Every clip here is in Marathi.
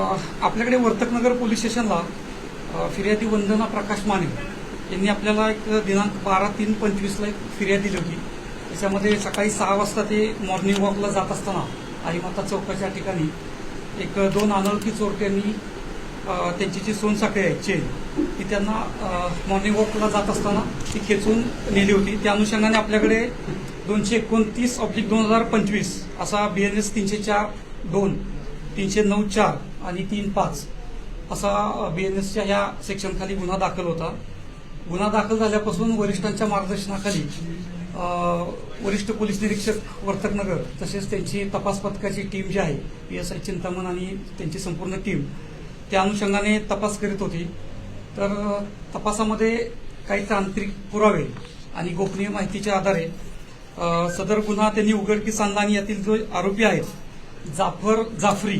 आपल्याकडे वर्तकनगर पोलीस स्टेशनला फिर्यादी वंदना प्रकाश माने यांनी आपल्याला एक दिनांक बारा तीन पंचवीसला एक फिर्याद दिली होती. त्याच्यामध्ये सकाळी सहा वाजता ते मॉर्निंग वॉकला जात असताना आईमाता चौकाच्या ठिकाणी एक दोन अनोळखी चोरट्यांनी त्यांची जी सोनसाखळी आहे चेन ती त्यांना मॉर्निंग वॉकला जात असताना ती खेचून नेली होती. त्या अनुषंगाने आपल्याकडे दोनशे एकोणतीस ऑब्लिक दोन हजार पंचवीस असा बी एन एस तीनशे चार दोन तीनशे नऊ चार आणि तीन पाच. असा बी एन एसच्या ह्या सेक्शनखाली गुन्हा दाखल होता. गुन्हा दाखल झाल्यापासून वरिष्ठांच्या मार्गदर्शनाखाली वरिष्ठ पोलीस निरीक्षक वर्तकनगर तसेच त्यांची तपास पथकाची टीम जी आहे पी एस आय चिंतामण आणि त्यांची संपूर्ण टीम त्या अनुषंगाने तपास करीत होती. तर तपासामध्ये काही तांत्रिक पुरावे आणि गोपनीय माहितीच्या आधारे सदर गुन्हा त्यांनी उघडकीस आणला आणि यातील जो आरोपी आहेत जाफर जाफरी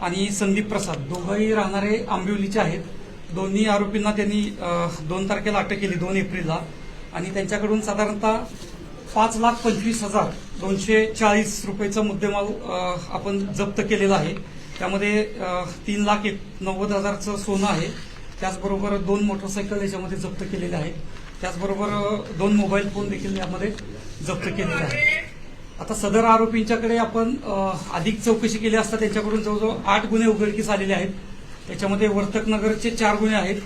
आणि संदीप प्रसाद. दोघंही राहणारे आंबिवलीचे आहेत. दोन्ही आरोपींना त्यांनी दोन तारखेला अटक केली दोन एप्रिलला. आणि त्यांच्याकडून साधारणतः पाच लाख पंचवीस हजार दोनशे चाळीस रुपयेचा मुद्देमाल आपण जप्त केलेला आहे. त्यामध्ये तीन लाख एक नव्वद हजारचं सोनं आहे. त्याचबरोबर दोन मोटरसायकल याच्यामध्ये जप्त केलेले आहेत. त्याचबरोबर दोन मोबाईल फोन देखील यामध्ये जप्त केलेले आहेत. आता सदर आरोपींच्याकडे आपण अधिक चौकशी केली असता त्यांच्याकडून जवळजवळ आठ गुन्हे उघडकीस आलेले आहेत. त्याच्यामध्ये वर्तकनगरचे चार गुन्हे आहेत.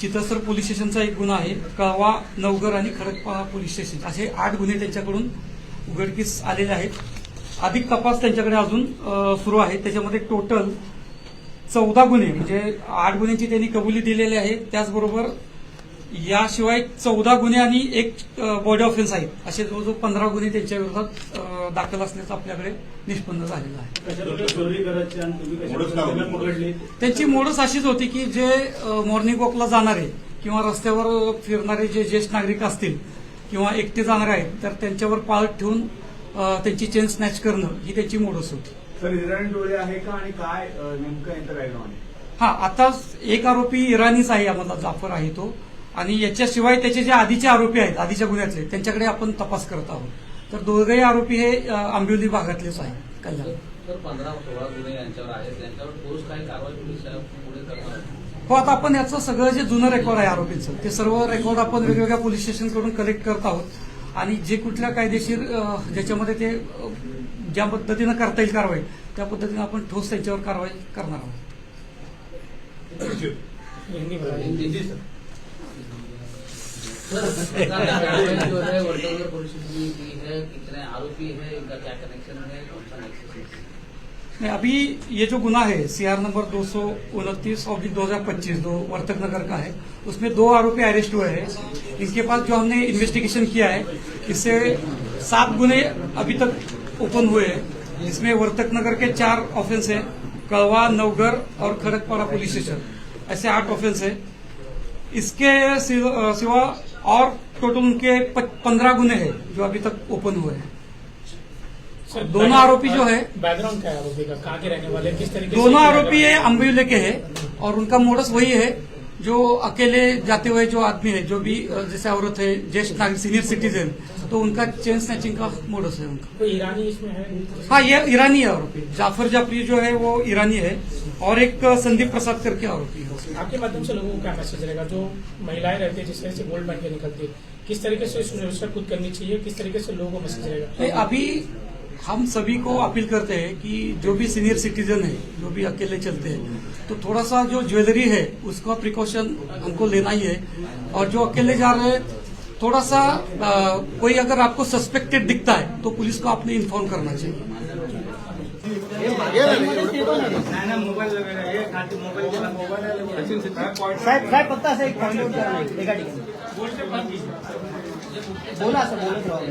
चितसर पोलीस स्टेशनचा एक गुन्हा आहे. कळवा नवगर आणि खडकपा पोलीस स्टेशन असे आठ गुन्हे त्यांच्याकडून उघडकीस आलेले आहेत. अधिक तपास त्यांच्याकडे अजून सुरू आहे. त्याच्यामध्ये टोटल चौदा गुन्हे म्हणजे आठ गुन्ह्यांची त्यांनी कबुली दिलेली आहे. त्याचबरोबर याशिवाय चौदा गुन्हे आणि एक बॉडी ऑफेन्स आहेत. असे जवळजवळ पंधरा गुन्हे त्यांच्या विरोधात दाखल असल्याचं आपल्याकडे निष्पन्न झालेलं आहे. त्यांची मोडच अशीच होती की जे मॉर्निंग वॉकला जाणारे किंवा रस्त्यावर फिरणारे जे ज्येष्ठ नागरिक असतील किंवा एकटे जाणारे आहेत तर त्यांच्यावर पाळत ठेवून त्यांची चेन स्नॅच करणं ही त्यांची मोडच होती. सर इराणी डोळे आहे का आणि काय नेमकं यांचं हा आता एक आरोपी इराणीच आहे यामधला जाफर आहे तो. आणि याच्याशिवाय त्याचे जे आधीचे आरोपी आहेत आधीच्या गुन्ह्यातले त्यांच्याकडे आपण तपास करत आहोत. तर दोघेही आरोपी हे आंबिवली भागातलेच आहेत कल्याण. तर पंधरा सोळा गुन्हे यांच्यावर आहेत त्यांच्यावर ठोस काही कारवाई पोलीस पुढे करणार हो आता आपण याचं सगळं जे जुनं रेकॉर्ड आहे आरोपीचं ते सर्व रेकॉर्ड आपण वेगवेगळ्या पोलीस स्टेशनकडून कलेक्ट करत आहोत. आणि जे कुठल्या कायदेशीर ज्याच्यामध्ये ते ज्या पद्धतीनं करता येईल कारवाई त्या पद्धतीनं आपण ठोस त्यांच्यावर कारवाई करणार आहोत. है अभी ये जो गुना है सीआर नंबर दो सौ उनतीस और दो हज़ार पच्चीस दो वर्तक नगर का है, उसमें दो आरोपी अरेस्ट हुए हैं। इनके पास जो हमने इन्वेस्टिगेशन किया है, इससे सात गुने अभी तक ओपन हुए हैं। इसमें वर्तक नगर के चार ऑफेंस है, कड़वा नवगर और खड़गपाड़ा पुलिस स्टेशन ऐसे आठ ऑफेंस है। इसके सिवा और टोटल उनके पंद्रह गुने हैं जो अभी तक ओपन हुए हैं। सर, दोनों आरोपी जो है बैकग्राउंड क्या है आरोपी का? कहाँ के रहने वाले किस तरीके दोनों आरोपी है? अम्बिवले के हैं और उनका मोडस वही है जो अकेले जाते हुए जो आदमी है जो भी जैसे औरत है ज्येष्ठ नागरिक सीनियर सिटीजन तो उनका चेन स्नैचिंग का मोडस है उनका। कोई ईरानी इसमें है? हाँ ये ईरानी है। आरोपी जाफ़र जाफरी जो है वो ईरानी है। और एक संदीप प्रसाद करके आरोपी है आपके माध्यम से लोगों को क्या मैसेज रहेगा? जो महिलाएँ रहती है जिस तरह से गोल्ड के निकलती है किस तरीके से सुरक्षा खुद करनी चाहिए? किस तरीके से लोगों को मैसेज रहेगा? अभी हम सभी को अपील करते हैं कि जो भी सीनियर सिटीजन है जो भी अकेले चलते हैं तो थोड़ा सा जो ज्वेलरी है उसका प्रिकॉशन हमको लेना ही है। और जो अकेले जा रहे हैं थोड़ा सा अ, कोई अगर आपको सस्पेक्टेड दिखता है तो पुलिस को आपने इन्फॉर्म करना चाहिए। साहेब साहेब फक्त असं एक पॉईंट करा एका ठिकाणी. बोला असं बोलत राहू.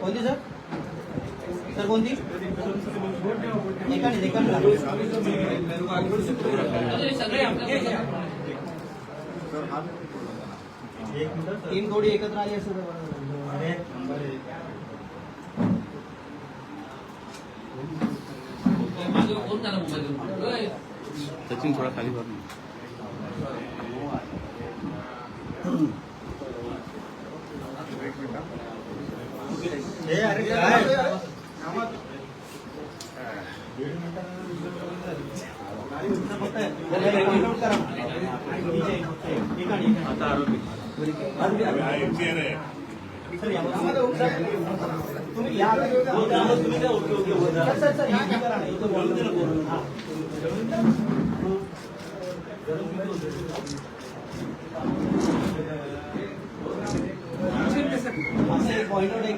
कोणती सर? सर कोणती? एकाने टीम थोडी एकत्र आली असेल तर बरं झालं. मागे कोण त्याला मोबाईल घेऊन ओय, सचिन थोडा खाली बघ आता आरोपी तुम्ही या सर, सर, सर, या करा ना. तुम्ही या तुम्ही ना बोलू. असं एक point आहे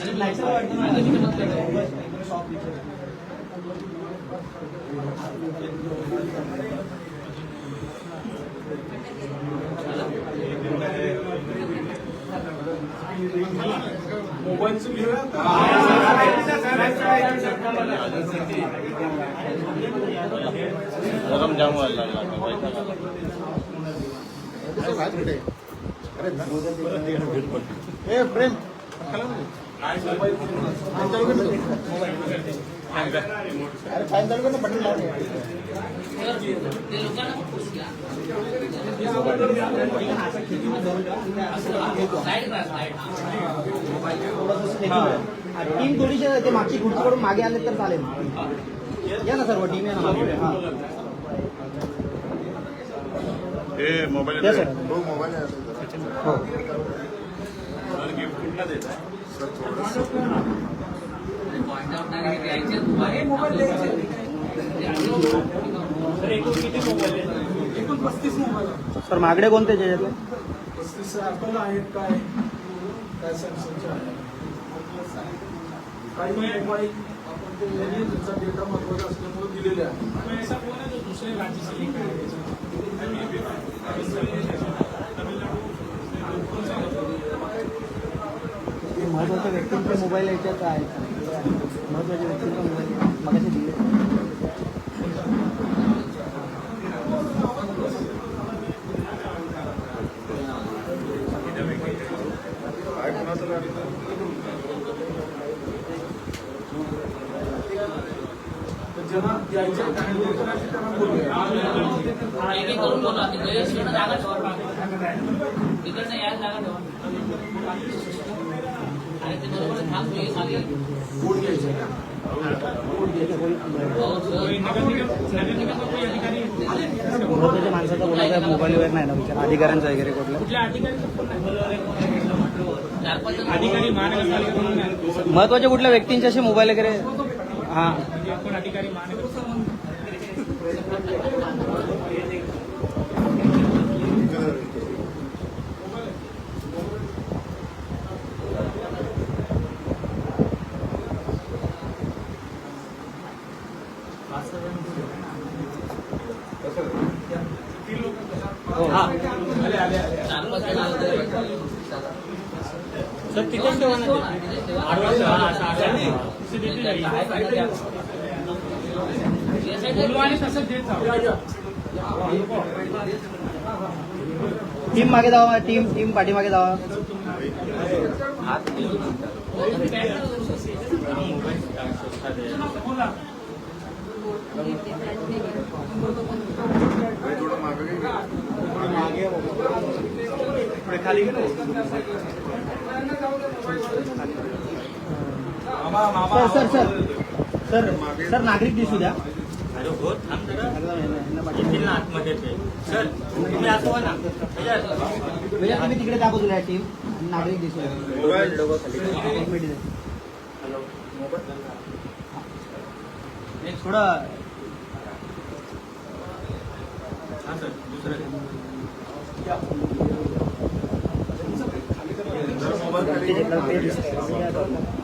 आणि लायसन वाटतं ना, జ్వరం జాము ఏ ప్రేమ్ అరే పైన తలుగున్న పట్టుకున్నాడు टीम थोडीशी ते मागची खुर्ची कडून मागे आले तर चालेल. या ना सर्व टीम या ना हा. हे मोबाईल सर. हो मोबाईल आहे. हो. गिफ्ट कुठला देत Point out नाही द्यायचे. मोबाईल. पस्तीस मोबाईल आहे. सर मागडे कोणते त्याच्यातले ऍपल आहेत काय? काय सॅमसंगचे आहेत काही मोबाईल आपण ते त्यांचा डेटा महत्त्वाचा असल्यामुळे दिलेले आहे. ऐसा कौन जो दूसरे राज्य से लेकर आए महत्त्वाच्या व्यक्तींचे मोबाईल याच्यात आहेत महत्त्वाच्या व्यक्तींचे मोबाईल. मगाशी दिले तर ज्यांना द्यायचे आहे, त्यांना द्यायचे नाही, त्यांना बोलूया एक एक करून बोला तिकडे इकडनं जागा ठेवा तिकडनं यायला जागा ठेवा आणि ते बरोबर थांब तू ये खाली बोट घ्यायचे आहे का? हो, सर. महत्त्वाच्या माणसाचा कोणाचा मोबाईल वगैरे नाही ना विचार अधिकाऱ्यांचा वगैरे कुठला महत्त्वाच्या कुठल्या व्यक्तींचे असे मोबाईल वगैरे? हा म्हणजे कोण अधिकारी महानगर चार पाच जण आले तरी सर तिथेच ठेवा ना ते. तिथेच ठेवा. आडवा ठेवा, असं आडवा. तिथे देते जाईल. काय पाहिजे द्या. या साईडला बोलवा आणि तसंच देत जाऊ. टीम मागे जावा टीम टीम पाठीमागे जावा. खाली sir sir sir. Sir sir नागरिक दिसू द्या. भैया तुम्ही तिकडे त्या बाजूला टीम नागरिक दिसू द्या. एक मिनिट द्या. थोडं त्याला आता हे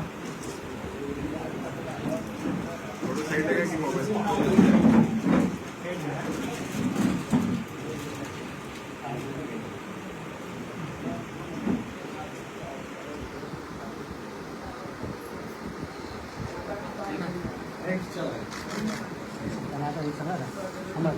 सगळं थांबा.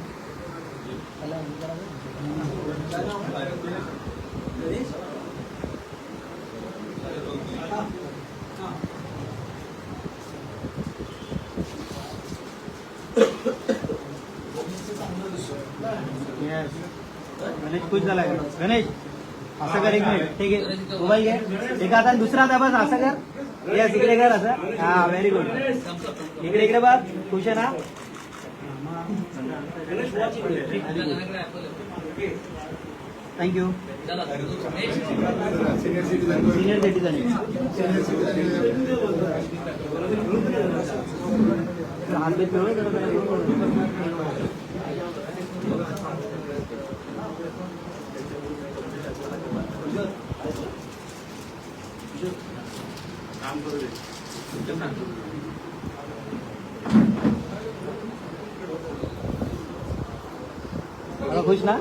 येस गणेश खुश झाला गणेश असं कर एक मिनिट ठीक आहे. मोबाईल घे एक आता दुसरा आता बस असं कर. येस इकडे कर असं. हा व्हेरी गुड इकडे इकडे बघ खुश आहे ना? थँक्यू सिनियर सिटीजन हात बीत मिळून आता खुश ना?